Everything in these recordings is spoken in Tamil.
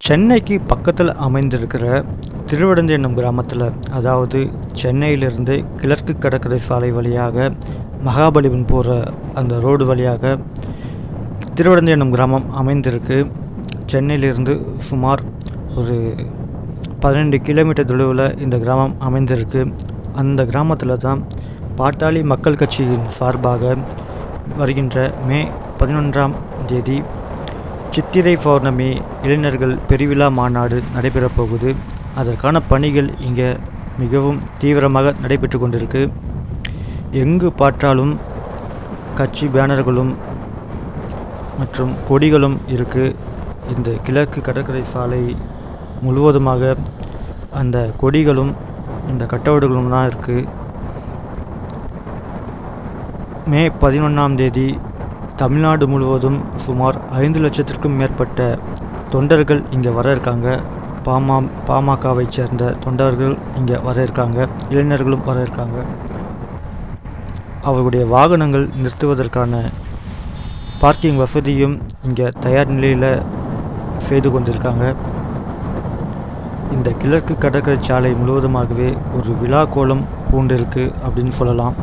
சென்னைக்கு பக்கத்தில் அமைந்திருக்கிற திருவிடந்தை என்னும் கிராமத்தில் அதாவது சென்னையிலிருந்து கிழக்கு கடற்கரை சாலை வழியாக மகாபலிபுரம் போகிற அந்த ரோடு வழியாக திருவிடந்தை என்னும் கிராமம் அமைந்திருக்கு. சென்னையிலிருந்து சுமார் ஒரு பதினெண்டு கிலோமீட்டர் தொலைவில் இந்த கிராமம் அமைந்திருக்கு. அந்த கிராமத்தில் தான் பாட்டாளி மக்கள் கட்சியின் சார்பாக வருகின்ற மே பதினொன்றாம் தேதி சித்திரை பௌர்ணமி இளைஞர்கள் பெருவிழா மாநாடு நடைபெறப் போகுது. அதற்கான பணிகள் இங்கே மிகவும் தீவிரமாக நடைபெற்று கொண்டிருக்கு. எங்கு பார்த்தாலும் கட்சி பேனர்களும் மற்றும் கொடிகளும் இருக்குது இந்த கிழக்கு கடற்கரை சாலை முழுவதுமாக அந்த கொடிகளும் இந்த கட்டவுடுகளும் தான் இருக்குது மே பதினொன்றாம் தேதி தமிழ்நாடு முழுவதும் சுமார் ஐந்து லட்சத்திற்கும் மேற்பட்ட தொண்டர்கள் இங்கே வர இருக்காங்க. பாமா பாமகவை சேர்ந்த தொண்டர்கள் இங்கே வர இருக்காங்க. இளைஞர்களும் வர இருக்காங்க. அவர்களுடைய வாகனங்கள் நிறுத்துவதற்கான பார்க்கிங் வசதியும் இங்கே தயார் நிலையில் செய்து கொண்டிருக்காங்க. இந்த கிழக்கு கடற்கரை சாலை முழுவதுமாகவே ஒரு விழா கோலம் பூண்டிருக்கு அப்படின்னு சொல்லலாம்.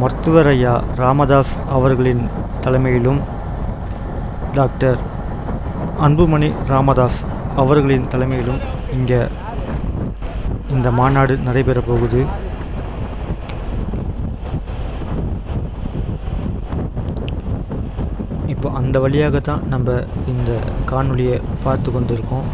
மருத்துவர் ஐயா ராமதாஸ் அவர்களின் தலைமையிலும் டாக்டர் அன்புமணி ராமதாஸ் அவர்களின் தலைமையிலும் இங்கே இந்த மாநாடு நடைபெறப் போகுது. இப்போ அந்த வழியாக தான் நம்ம இந்த காணொலியை பார்த்து கொண்டிருக்கோம்.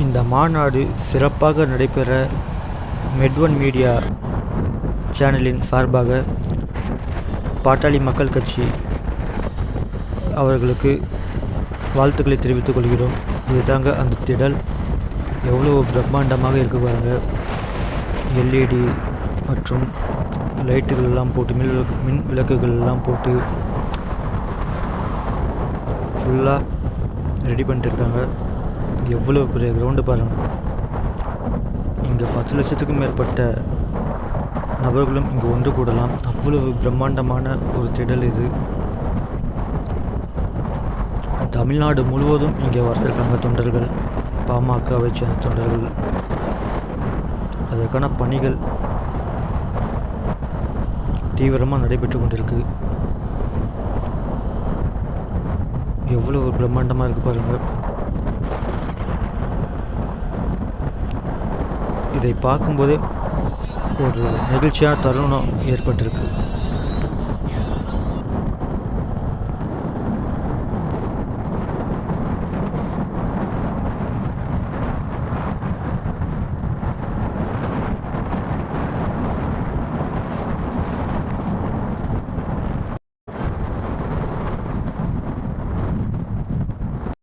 இந்த மாநாடு சிறப்பாக நடைபெற மெட்வன் மீடியா சேனலின் சார்பாக பாட்டாளி மக்கள் கட்சி அவர்களுக்கு வாழ்த்துக்களை தெரிவித்துக் கொள்கிறோம். இதுதாங்க அந்த திடல். எவ்வளோ பிரம்மாண்டமாக இருக்கு பாருங்க. எல்இடி மற்றும் லைட்டுகள் எல்லாம் போட்டு மின் விளக்கு மின் விளக்குகள் எல்லாம் போட்டு ஃபுல்லாக ரெடி பண்ணிட்டு இருக்காங்க. எவ்வளோ பெரிய கிரவுண்டு பாருங்கள் இங்கே பத்து லட்சத்துக்கும் மேற்பட்ட நபர்களும் இங்கே ஒன்று கூடலாம். அவ்வளவு பிரம்மாண்டமான ஒரு திடல் இது. தமிழ்நாடு முழுவதும் இங்கே வர தொண்டர்கள் பாமகவை சேர்ந்த தொண்டர்கள் அதற்கான பணிகள் தீவிரமாக நடைபெற்று கொண்டிருக்கு. எவ்வளோ ஒரு பிரம்மாண்டமாக இருக்குது பாருங்கள் இதை பார்க்கும்போதே ஒரு நெகிழ்ச்சியான தருணம் ஏற்பட்டிருக்கு.